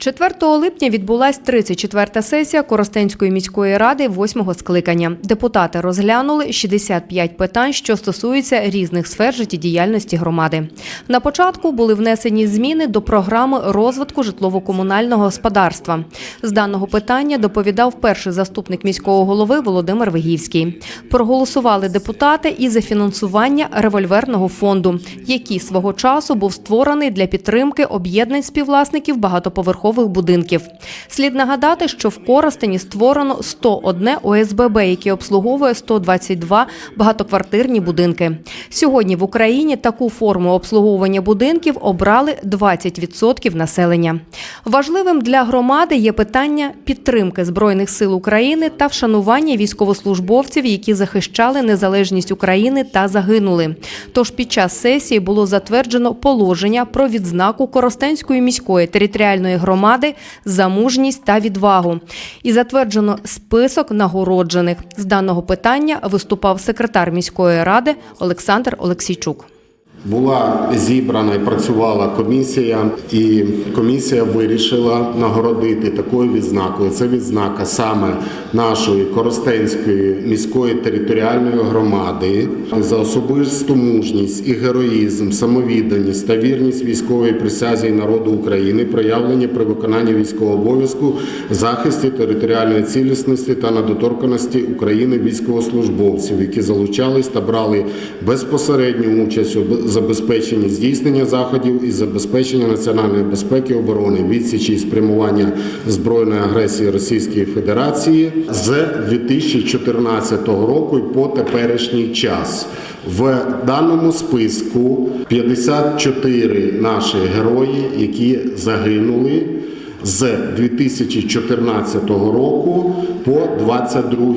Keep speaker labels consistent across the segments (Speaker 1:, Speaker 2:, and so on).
Speaker 1: 4 липня відбулась 34-та сесія Коростенської міської ради восьмого скликання. Депутати розглянули 65 питань, що стосуються різних сфер життєдіяльності громади. На початку були внесені зміни до програми розвитку житлово-комунального господарства. З даного питання доповідав перший заступник міського голови Володимир Вигівський. Проголосували депутати і за фінансування револьверного фонду, який свого часу був створений для підтримки об'єднань співвласників багатоповерхових будинків. Слід нагадати, що в Коростені створено 101 ОСББ, які обслуговує 122 багатоквартирні будинки. Сьогодні в Україні таку форму обслуговування будинків обрали 20% населення. Важливим для громади є питання підтримки збройних сил України та вшанування військовослужбовців, які захищали незалежність України та загинули. Тож під час сесії було затверджено положення про відзнаку Коростенської міської територіальної громади за мужність та відвагу. І затверджено список нагороджених. З даного питання виступав секретар міської ради Олександр Олексійчук.
Speaker 2: Була зібрана і працювала комісія, і комісія вирішила нагородити такою відзнакою. Це відзнака саме нашої Коростенської міської територіальної громади за особисту мужність і героїзм, самовідданість та вірність військової присязі народу України, проявлені при виконанні військового обов'язку, захисті територіальної цілісності та недоторканості України військовослужбовців, які залучались та брали безпосередню участь у забезпеченні здійснення заходів із забезпечення національної безпеки оборони, відсічі і спрямування збройної агресії Російської Федерації з 2014 року і по теперішній час. В даному списку 54 наші герої, які загинули з 2014 року по 2022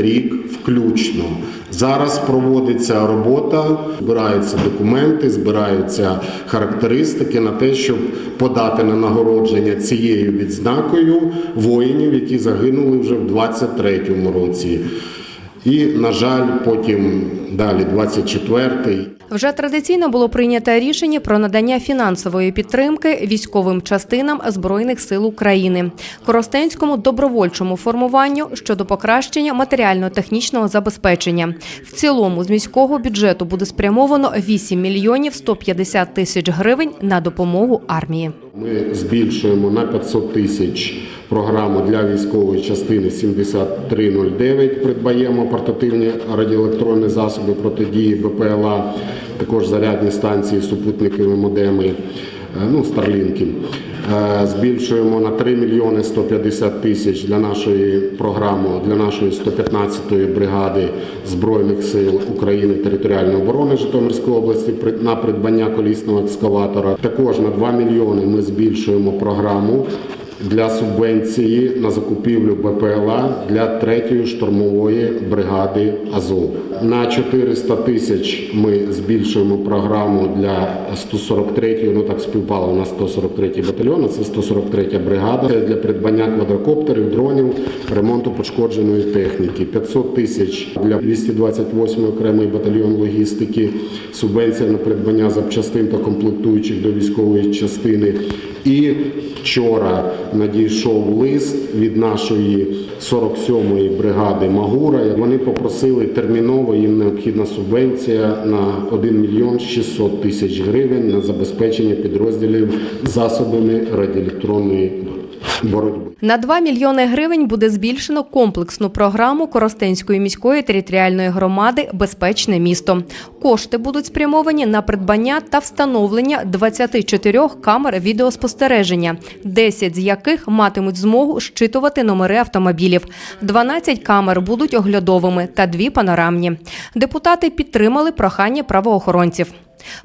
Speaker 2: рік включно. Зараз проводиться робота, збираються документи, збираються характеристики на те, щоб подати на нагородження цією відзнакою воїнів, які загинули вже в 2023 році. І, на жаль, потім далі 24-й.
Speaker 1: Вже традиційно було прийнято рішення про надання фінансової підтримки військовим частинам Збройних сил України, Коростенському добровольчому формуванню щодо покращення матеріально-технічного забезпечення. В цілому з міського бюджету буде спрямовано 8 мільйонів 150 тисяч гривень на допомогу армії.
Speaker 2: Ми збільшуємо на 500 тисяч програму для військової частини 7309. Придбаємо портативні радіоелектронні засоби протидії БПЛА, також зарядні станції, супутникові модеми, е, ну, старлінки. Е, Збільшуємо на 3 мільйони 150 тисяч для нашої програми, для нашої 115-ї бригади Збройних сил України територіальної оборони Житомирської області на придбання колісного екскаватора. Також на 2 мільйони ми збільшуємо програму для субвенції на закупівлю БПЛА для 3-ї штурмової бригади Азов. На 400 тисяч ми збільшуємо програму для 143-ї, ну так співпало у нас 143-й батальйон, а це 143 бригада Це для придбання квадрокоптерів, дронів, ремонту пошкодженої техніки. 500 тисяч для 228-ї окремий батальйон логістики, субвенція на придбання запчастин та комплектуючих до військової частини. І вчора надійшов лист від нашої 47-ї бригади Магура. Вони попросили терміново, їм необхідна субвенція на 1 мільйон 600 тисяч гривень на забезпечення підрозділів засобами радіоелектронної боротьби.
Speaker 1: На 2 мільйони гривень буде збільшено комплексну програму Коростенської міської територіальної громади Безпечне місто. Кошти будуть спрямовані на придбання та встановлення 24 камер відеоспостереження, 10 з яких матимуть змогу щитувати номери автомобілів. 12 камер будуть оглядовими та дві панорамні. Депутати підтримали прохання правоохоронців.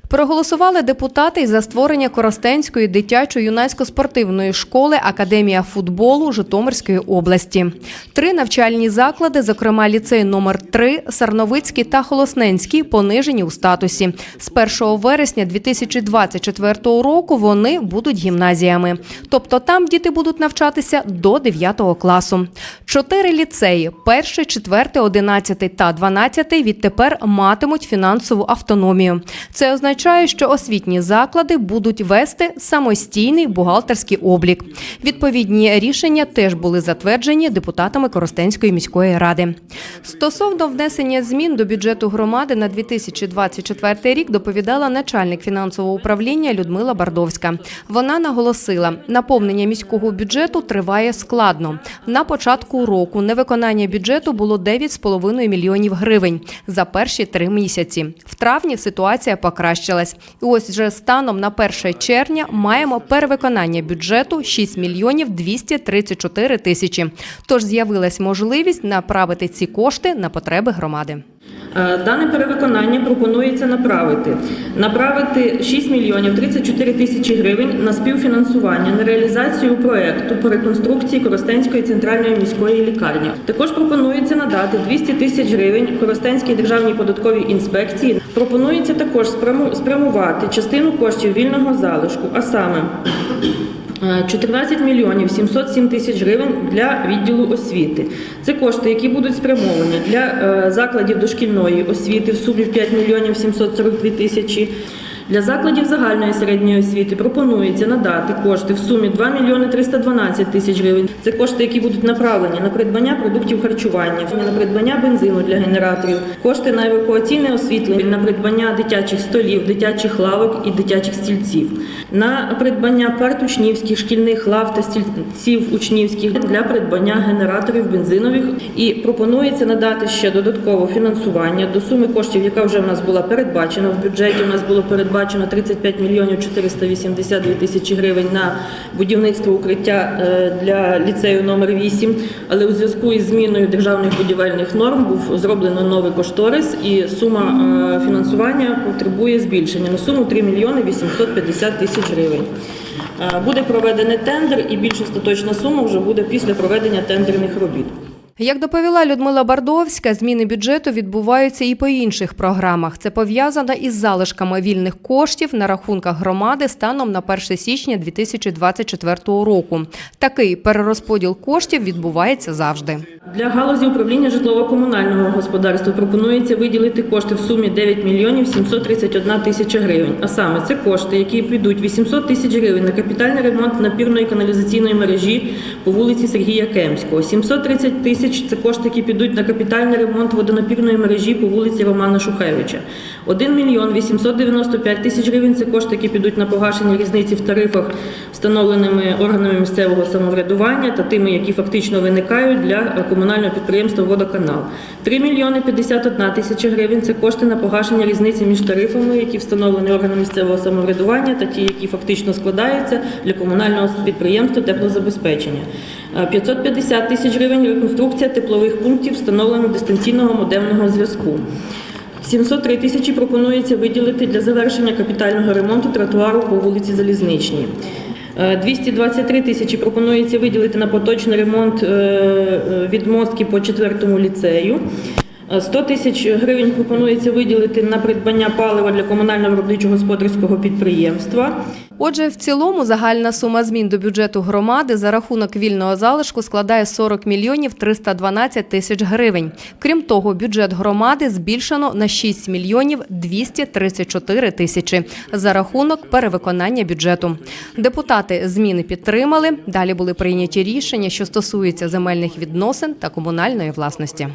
Speaker 1: Проголосували депутати й за створення Коростенської дитячо-юнацько-спортивної школи Академія футболу Житомирської області. Три навчальні заклади, зокрема ліцей номер 3 Сарновицький та Холосненський, понижені у статусі. З 1 вересня 2024 року вони будуть гімназіями. Тобто там діти будуть навчатися до 9 класу. Чотири ліцеї – перший, четвертий, одинадцятий та дванадцятий відтепер матимуть фінансову автономію. Це Означає, що освітні заклади будуть вести самостійний бухгалтерський облік. Відповідні рішення теж були затверджені депутатами Коростенської міської ради. Стосовно внесення змін до бюджету громади на 2024 рік доповідала начальник фінансового управління Людмила Бардовська. Вона наголосила, наповнення міського бюджету триває складно. На початку року невиконання бюджету було 9,5 мільйонів гривень за перші три місяці. В травні ситуація покращилась. І ось вже станом на 1 червня маємо перевиконання бюджету 6 мільйонів 234 тисячі. Тож з'явилась можливість направити ці кошти на потреби громади.
Speaker 3: Е, Дане перевиконання пропонується направити. Направити 6 мільйонів 34 тисячі гривень на співфінансування на реалізацію проекту по реконструкції Коростенської центральної міської лікарні. Також пропонується надати 200 тисяч гривень Коростенській державній податковій інспекції. Пропонується також спрямувати частину коштів вільного залишку, а саме 14 мільйонів 707 тисяч гривень для відділу освіти. Це кошти, які будуть спрямовані для е, закладів дошкільної освіти в сумі 5 мільйонів 742 тисячі. Для закладів загальної середньої освіти пропонується надати кошти в сумі 2 мільйони 312 тисяч гривень. Це кошти, які будуть направлені на придбання продуктів харчування, на придбання бензину для генераторів, кошти на евакуаційне освітлення, на придбання дитячих столів, дитячих лавок і дитячих стільців, на придбання парт учнівських, шкільних лав та стільців учнівських для придбання генераторів бензинових. І пропонується надати ще додаткове фінансування до суми коштів, яка вже в нас була передбачена в бюджеті. У нас було передбачено 35 мільйонів 482 тисячі гривень на будівництво укриття е, для ліцею номер 8. Але у зв'язку із зміною державних будівельних норм був зроблено новий кошторис, і сума е, фінансування потребує збільшення на суму 3 мільйони 850 тисяч гривень. Е, Буде проведений тендер, і більш остаточна сума вже буде після проведення тендерних робіт.
Speaker 1: Як доповіла Людмила Бардовська, зміни бюджету відбуваються і по інших програмах. Це пов'язано із залишками вільних коштів на рахунках громади станом на 1 січня 2024 року. Такий перерозподіл коштів відбувається завжди.
Speaker 3: Для галузі управління житлово-комунального господарства пропонується виділити кошти в сумі 9 мільйонів 731 тисяча гривень. А саме це кошти, які підуть 800 тисяч гривень на капітальний ремонт напірної каналізаційної мережі по вулиці Сергія Кемського. 730 тисяч це кошти, які підуть на капітальний ремонт водонапірної мережі по вулиці Романа Шухевича. 1 мільйон 895 тисяч гривень це кошти, які підуть на погашення різниці в тарифах, встановленими органами місцевого самоврядування та тими, які фактично виникають для е, комунального підприємства Водоканал. 3 мільйони 51 тисяча гривень це кошти на погашення різниці між тарифами, які встановлені органами місцевого самоврядування, та ті, які фактично складаються для комунального підприємства теплозабезпечення. Е, 550 тисяч гривень реконструкція теплових пунктів, встановлено дистанційного модемного зв'язку. 703 тисячі пропонується виділити для завершення капітального ремонту тротуару по вулиці Залізничній. Е, 223 тисячі пропонується виділити на поточний ремонт е, е, відмостки по четвертому ліцею. Е, 100 тисяч гривень пропонується виділити на придбання палива для комунального виробничого господарського підприємства.
Speaker 1: Отже, в цілому загальна сума змін до бюджету громади за рахунок вільного залишку складає 40 мільйонів 312 тисяч гривень. Крім того, бюджет громади збільшено на 6 мільйонів 234 тисячі за рахунок перевиконання бюджету. Депутати зміни підтримали. Далі були прийняті рішення, що стосуються земельних відносин та комунальної власності.